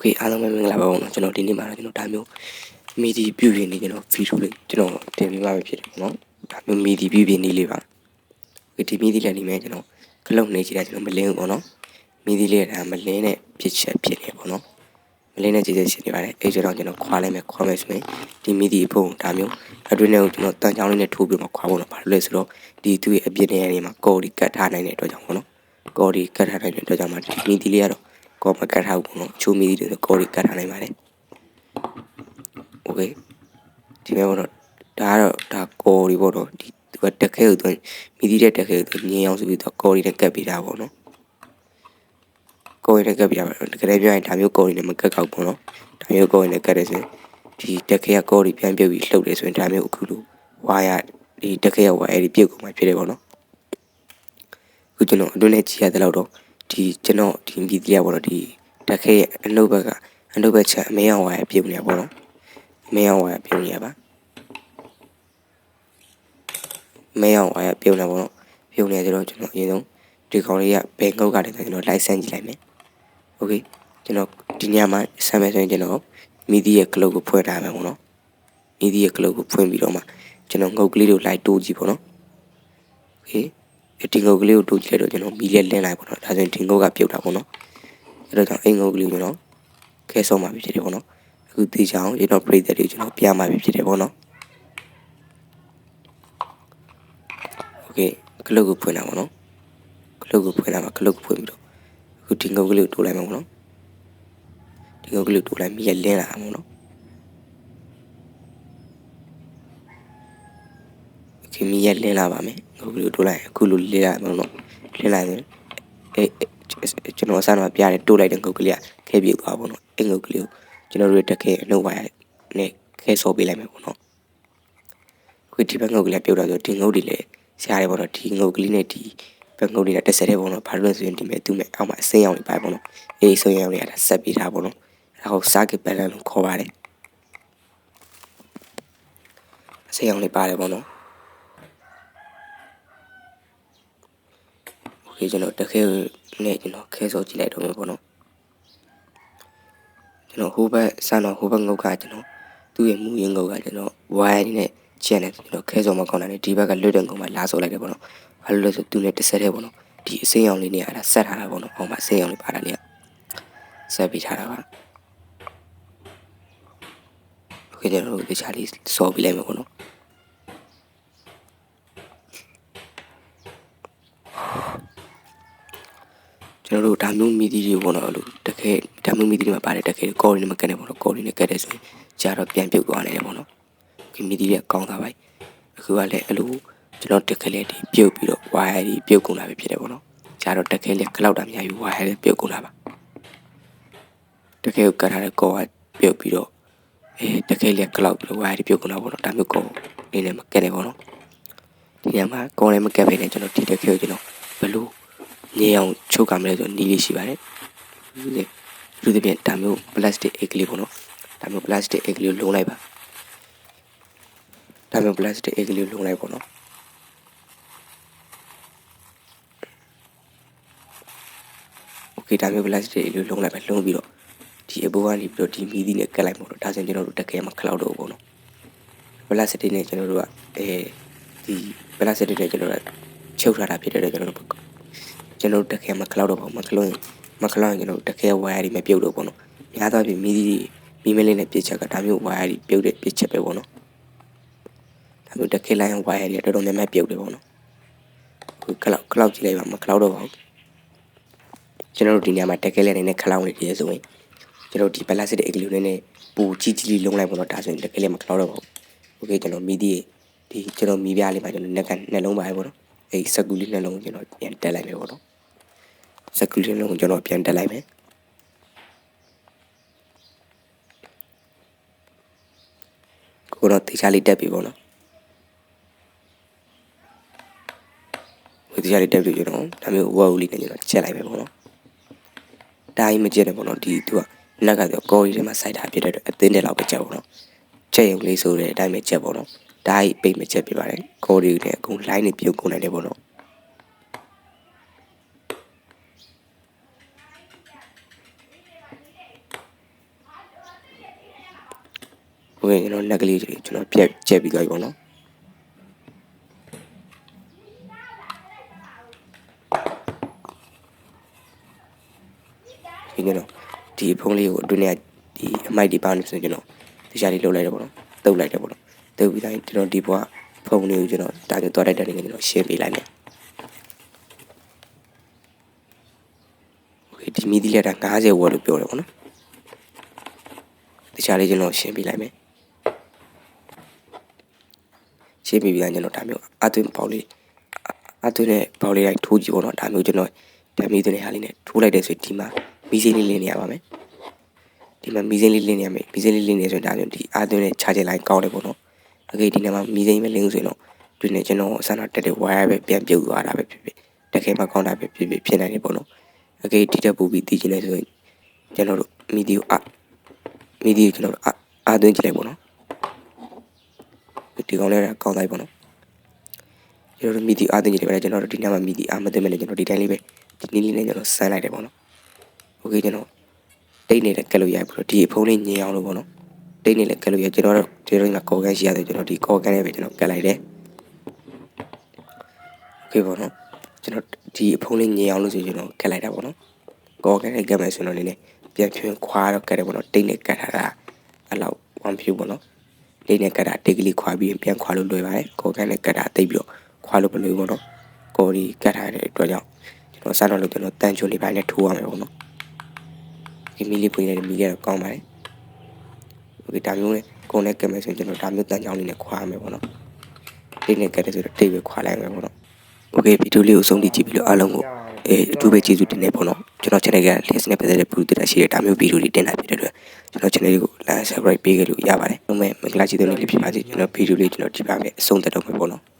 เคအားလုံးပဲမင်္ဂလာပါဘူးเนาะကျွန်တော်ဒီနေ့မှာတော့ကျွန်တော်ဒါမျိုးမီဒီပြုပြင်နေကျွန်တော်ဗီဒီယိုလေးကျွန်တော်တင်ပြမှာပဲဖြစ်တယ်เนาะဒါမျိုးမီဒီပြုပြင်နေလေးပါဒီဒီမီဒီလည်းနေမယ်ကျွန်တော်ကလုတ်နေကြတာကျွန်တော်မလင်းဘူးပေါ့เนาะမီဒီလေးကမလင်းတဲ့ဖြစ်ချက်ဖြစ်နေပေါ့เนาะမလင်းတဲ့ခြေချက်ဖြစ်နေပါတယ်အဲကြောင့်ကျွန်တော်ခွာလိုက်မယ်ခွာမယ်ဆိုရင်ဒီမီဒီပုံဒါမျိုးအတွင်းထဲကိုကျွန်တော်တန်ချောင်းလေးနဲ့ထိုးပြီးမှခွာဖို့တော့ဘာလို့လဲဆိုတော့ဒီသူ့ရဲ့အပြစ်တွေနေမှာကော်ဒီကတ်ထားနိုင်တဲ့အတွက်ကြောင့်ပေါ့เนาะကော်ဒီကတ်ထားနိုင်တဲ့အတွက်ကြောင့်မှဒီမီဒီလေးကတော့ ကောမကတ်ထားဘူးပေါ့နော်ချိုမီတွေကော်ရီကတ်ထားနိုင်ပါတယ်โอเคဒီမဲ့ပေါ့နော်ဒါကတော့ဒါကော်ရီပေါ့နော်ဒီသူကတက်ခဲကိုသူမီဒီတဲ့တက်ခဲကိုသူငင်းအောင်ဆိုပြီးတော့ကော်ရီနဲ့ကတ်ပေးတာပေါ့နော်ကော်ရီနဲ့ကတ်ပေးတာပါတကယ်ပြောရင်ဒါမျိုးကော်ရီနဲ့မကတ်ကောက်ပေါ့နော်ဒါမျိုးကော်ရီနဲ့ကတ်တယ်ဆိုရင်ဒီတက်ခဲကကော်ရီပြန်ပြုတ်ပြီးလှုပ်တယ်ဆိုရင်ဒါမျိုးအခုလိုဝါရဒီတက်ခဲကဝါအဲ့ဒီပြုတ်ကုန်မှဖြစ်တယ်ပေါ့နော်ခုကျွန်တော်အတွင်းနဲ့ကြည့်ရတဲ့လောက်တော့ ဒီကျွန်တော်ဒီမီဒီယာပေါ့နော်ဒီတက်ခဲရဲ့အနှုတ်ဘက်ကအနှုတ်ဘက်ချက်အမေအောင်ဝါရပြုတ်နေရပေါ့နော်အမေအောင်ဝါရပြုတ်နေရပါမဲအောင်ဝါရပြုတ်နေပေါ့နော်ပြုတ်နေကြတော့ကျွန်တော်အရင်ဆုံးဒီကောင်လေးကဘယ်ငုတ်ကလည်းကျွန်တော် license ကြည့်လိုက်မယ်โอเคကျွန်တော်ဒီညမှာဆမ်းမယ်ဆိုရင်ကျွန်တော်မီဒီရဲ့ cloud ကိုဖွင့်ထားမယ်ပေါ့နော်မီဒီရဲ့ cloud ကိုဖွင့်ပြီးတော့မှကျွန်တော်ငုတ်ကလေးကိုလိုက်တိုးကြည့်ပေါ့နော်โอเค ဒီငုတ်ကလေးကိုတိုးကြည့်လိုက်တော့ကျွန်တော်မီလက်လင်းလိုက်ပေါ့နော်ဒါဆိုရင်ဒီငုတ်ကပြုတ်တာပေါ့နော်အဲ့တော့ကြောင့်အိမ်ငုတ်ကလေးကိုကျွန်တော်ခဲဆုံးมาပြီဖြစ်တယ်ပေါ့နော်အခုသိချအောင်ကျွန်တော်ပြိသက်တွေကျွန်တော်ပြมาပြီဖြစ်တယ်ပေါ့နော်โอเคကလုတ်ကိုဖွင့်တာပေါ့နော်ကလုတ်ကိုဖွင့်တာမှာကလုတ်ကိုဖွင့်ပြီးတော့အခုဒီငုတ်ကလေးကိုတိုးလိုက်မှာပေါ့နော်ဒီငုတ်ကလေးကိုတိုးလိုက်မီလက်လင်းလာမှာပေါ့နော် ခင်မီရက်လင်းလာပါမယ်ငုတ်ကလေးကိုတိုးလိုက်အခုလိုလင်းလာမှာနော်လင်းလာရင်အဲကျွန်တော်အစတော့ပြရတယ်တိုးလိုက်တဲ့ငုတ်ကလေးကခဲပြေသွားပါတော့အဲငုတ်ကလေးကိုကျွန်တော်တို့တက်ခဲအနှုတ်ပါရနဲ့ခဲဆော့ပေးလိုက်မယ်ပေါ့နော်ခုဒီဘက်ငုတ်ကလေးပြုတ်တော့ဆိုဒီငုတ်တွေလည်းဆရာတွေပေါ့နော်ဒီငုတ်ကလေးနဲ့ဒီဘက်ငုတ်တွေကတက်ဆက်တဲ့ပေါ့နော်ဘာလို့လဲဆိုရင်ဒီမဲ့သူ့မဲ့အောက်မှာအစိမ်းရောင်တွေပါပေါ့နော်အေးအစိမ်းရောင်တွေကဆက်ပေးထားပေါ့နော်အဲဟိုစာကပလန်လို့ခေါ်ပါတယ်အစိမ်းရောင်တွေပါတယ်ပေါ့နော် ခေကျွန်တော်တခဲနဲ့ကျွန်တော်ခဲစောကြည့်လိုက်တော့မယ်ပေါ့နော်ကျွန်တော်ဟိုဘက်ဆန်တော့ဟိုဘက်ငုတ်ကကျွန်တော်သူ့ရဲ့မူရင်းငုတ်ကကျွန်တော်ဝိုင်းနဲ့ကျန်တယ်ကျွန်တော်ခဲစောမကောင်းတာနဲ့ဒီဘက်ကလွတ်တဲ့ငုတ်မှာလာစောလိုက်တယ်ပေါ့နော်ဘာလို့လဲဆိုသူနဲ့တစ်ဆက်တည်းပေါ့နော်ဒီအစိမ်းရောင်လေးနေရတာဆက်ထားတာပေါ့နော်ဟောမှာအစိမ်းရောင်လေးပါတာလေးကဆက်ပြီးထားတာပါโอเคကျွန်တော်တို့တခြားလေးစောပြီးလိုက်မယ်ပေါ့နော် ကျွန်တော်တို့ဒါမျိုးမီဒီတွေပေါ့နော်လို့တကယ်ဒါမျိုးမီဒီတွေမှာပါတယ်တကယ်ကော်ရီနဲ့မကတ်နေပေါ့နော်ကော်ရီနဲ့ကတ်တယ်ဆိုရင်ကြာတော့ပြန်ပြုတ်သွားနေတယ်ပေါ့နော်ဒီမီဒီတွေကကောင်းတာပါအခုကလည်းအဲ့လိုကျွန်တော်တကယ်လေးဒီပြုတ်ပြီးတော့ဝါရည်ပြုတ်ကုန်တာပဲဖြစ်တယ်ပေါ့နော်ကြာတော့တကယ်လေးကလောက်တာများယူဝါရည်ပြုတ်ကုန်တာပါတကယ်ကိုကတ်ထားတဲ့ကော်ကပြုတ်ပြီးတော့အဲတကယ်လေးကလောက်ပြီးတော့ဝါရည်ပြုတ်ကုန်တာပေါ့နော်ဒါမျိုးကော်နေနဲ့မကတ်နေပေါ့နော်ဒီညမှာကော်လည်းမကတ်ပဲနဲ့ကျွန်တော်ဒီတကယ်ကိုကျွန်တော်ဘလို့ ငြိမ်အောင်ချုပ်ကမလဲဆိုနီးလေးရှိပါတယ်ဒီလူတွေပြန်ဒါမျိုး plastic egg လေးပေါ့နော်ဒါမျိုး plastic egg လေးကိုလုံးလိုက်ပါဒါမျိုး plastic egg လေးကိုလုံးလိုက်ပေါ့နော်โอเคဒါမျိုး plastic egg လေးကိုလုံးလိုက်ပါလုံးပြီးတော့ဒီအပေါ်ကနေပြီးတော့ဒီမီးသီးနဲ့ကတ်လိုက်ပေါ့နော်ဒါဆိုရင်ကျွန်တော်တို့တကယ်မှ cloud တော့ပေါ့နော် plastic နဲ့ကျွန်တော်တို့ကအဲဒီ plastic နဲ့ကျွန်တော်တို့ချုပ်ထားတာဖြစ်တဲ့ကျွန်တော်တို့ ကျွန်တော်တို့တက်ခဲမကလောက်တော့ပေါ့မကလို့ရင်မကလောက်ရင်ကျွန်တော်တို့တက်ခဲဝါယာတွေမပြုတ်တော့ပေါ့နော်များသောအားဖြင့်မီးဒီမီးမလေးနဲ့ပြစ်ချက်ကဒါမျိုးဝါယာတွေပြုတ်တဲ့ပြစ်ချက်ပဲပေါ့နော်ဒါမျိုးတက်ခဲလိုင်းဝါယာတွေတော်တော်များများပြုတ်တယ်ပေါ့နော်ခုကလောက်ကလောက်ကြည့်လိုက်ပါမကလောက်တော့ပါဘူးကျွန်တော်တို့ဒီနေရာမှာတက်ခဲလေးနဲ့ခလောက်နေတယ်ဆိုရင်ကျွန်တော်ဒီဘလက်စစ်တဲ့အကလေးနဲ့ပူကြီးကြီးလေးလုံးလိုက်ပေါ့နော်ဒါဆိုရင်တက်ခဲလေးမကလောက်တော့ပါဘူးโอเคကျွန်တော်မီးဒီဒီကျွန်တော်မီးပြားလေးပါကျွန်တော်နှက်ကနှလုံးပါပဲပေါ့နော်အဲ့စကူလေးနှလုံးကျွန်တော်ပြန်တက်လိုက်မယ်ပေါ့နော် စကူလေးလုံးကျွန်တော်ပြန်တက်လိုက်မယ်ကိုတော့တေချာလေးတက်ပြီပေါ့နော်ဝေတေချာလေးတက်ပြီကျွန်တော်ဒါမျိုးဝါဦးလေးနဲ့ကျွန်တော်ချက်လိုက်မယ်ပေါ့နော်တိုင်းမကျက်တယ်ပေါ့နော်ဒီသူကနက်ကတော့ကော်ရီထဲမှာစိုက်ထားဖြစ်တဲ့အတွက်အသင်းတဲ့လောက်ပဲချက်ပေါ့နော်ချက်ရုံလေးဆိုတဲ့အတိုင်းပဲချက်ပေါ့နော်ဓာတ်ပိတ်မချက်ပြပါတယ်ကော်ရီနဲ့အကုန် line နဲ့ပြုတ်ကုန်နိုင်တယ်ပေါ့နော် ဆိုရင်ကျွန်တော်လက်ကလေးတွေကျွန်တော်ပြက်ကျက်ပြီးသွားပြီပေါ့နော်ဒီကျွန်တော်ဒီဖုန်းလေးကိုအတွင်းထဲဒီအမိုက်ဒီပါနေဆိုကျွန်တော်တခြားလေးလှုပ်လိုက်တယ်ပေါ့နော်တုပ်လိုက်တယ်ပေါ့နော်တုပ်ပြီးတိုင်းကျွန်တော်ဒီဘွားဖုန်းလေးကိုကျွန်တော်တာကျသွားတတ်တဲ့နေကျွန်တော်ရှင်းပေးလိုက်မယ်ဒီမီဒီလက်တာ90ဝက်လို့ပြောတယ်ပေါ့နော်တခြားလေးကျွန်တော်ရှင်းပြလိုက်မယ် ရှင်းပြပြီးသားကျွန်တော်ဒါမျိုးအသွင်ပေါက်လေးအသွင်နဲ့ပေါက်လေးလိုက်ထိုးကြည့်ပေါ့နော်ဒါမျိုးကျွန်တော်ဓာတ်မီးသွင်းတဲ့ဟာလေးနဲ့ထိုးလိုက်တဲ့ဆိုရင်ဒီမှာမီးစိမ်းလေးလင်းနေရပါမယ်ဒီမှာမီးစိမ်းလေးလင်းနေရမယ်မီးစိမ်းလေးလင်းနေဆိုရင်ဒါမျိုးဒီအသွင်နဲ့ချာချင်လိုက်ကောင်းတယ်ပေါ့နော်အကေဒီနေ့မှာမီးစိမ်းမလင်းဆိုရင်တော့ဒီနေ့ကျွန်တော်အစနာတက်တဲ့ wire ပဲပြန်ပြုတ်သွားတာပဲဖြစ်ဖြစ်တကယ်မှကောင်းတာပဲဖြစ်ဖြစ်ဖြစ်နိုင်တယ်ပေါ့နော်အကေဒီတက်ပူပြီးတည်ချင်လဲဆိုရင်ကျွန်တော်တို့မီဒီယိုအမီဒီယိုကျွန်တော်တို့အအသွင်းကြည့်လိုက်ပေါ့နော် ဒီကောင်လေးကကောင်းလိုက်ပေါ့နော်ကျွန်တော်တို့မီဒီအသွင်းကြည့်တယ်ပဲကျွန်တော်တို့ဒီနေ့မှာမီဒီအမသွင်းမယ်လေကျွန်တော်ဒီတိုင်းလေးပဲဒီနည်းလေးနဲ့ကျွန်တော်ဆန်းလိုက်တယ်ပေါ့နော်โอเคကျွန်တော်တိတ်နေတဲ့ကက်လို့ရပြီတော့ဒီဖုန်းလေးညင်အောင်လို့ပေါ့နော်တိတ်နေလည်းကက်လို့ရကျွန်တော်တို့ဒီလိုမှာကော်ကန်ရှိရတယ်ကျွန်တော်ဒီကော်ကန်လေးပဲကျွန်တော်ကက်လိုက်တယ်โอเคပေါ့နော်ကျွန်တော်ဒီဖုန်းလေးညင်အောင်လို့ဆိုကျွန်တော်ကက်လိုက်တာပေါ့နော်ကော်ကန်လေးကက်မယ်ဆိုတော့နည်းနည်းပြန်ဖြင်းခွာတော့ကက်တယ်ပေါ့နော်တိတ်နေကက်ထားတာအဲ့လောက်ဝမ်ဖြူပေါ့နော် တိတ်နေကက်တာတိတ်ကလေးခွာပြီးပြန်ခွာလို့လွယ်ပါတယ်ကော်ကန်လေးကက်တာတိတ်ပြီးတော့ခွာလို့မလွယ်ဘူးပေါ့နော်ကော်ဒီကက်ထားတဲ့အတွက်ကြောင့်ကျွန်တော်စမ်းတော့လို့ကျွန်တော်တန်ချုံလေးပိုင်းနဲ့ထိုးရမယ်ပေါ့နော်ဒီမီလေးပွင့်နေတဲ့မီကတော့ကောင်းပါတယ်โอเคဒါမျိုးနဲ့ကိုယ်နဲ့ကက်မယ်ဆိုရင်ကျွန်တော်ဒါမျိုးတန်ချောင်းလေးနဲ့ခွာရမယ်ပေါ့နော်တိတ်နဲ့ကက်တယ်ဆိုတော့တိတ်ပဲခွာလိုက်မယ်ပေါ့နော်โอเคဗီဒီယိုလေးကိုဆုံးဖြတ်ကြည့်ပြီးတော့အားလုံးကို အဲအထူးပဲကျေးဇူးတင်နေပေါ့နော်ကျွန်တော် channel က list နဲ့ပတ်သက်တဲ့ပူတူတာရှိတဲ့ဒါမျိုးဗီဒီယိုတွေတင်လာဖြစ်တဲ့အတွက်ကျွန်တော် channel လေးကို like subscribe ပေးခဲ့လို့ရပါတယ်။ဒါပေမဲ့မင်္ဂလာရှိတဲ့နေ့လေးဖြစ်ပါစေကျွန်တော်ဗီဒီယိုလေးကျွန်တော်ကြည့်ပါမယ်အဆုံးသတ်တော့မယ်ပေါ့နော်။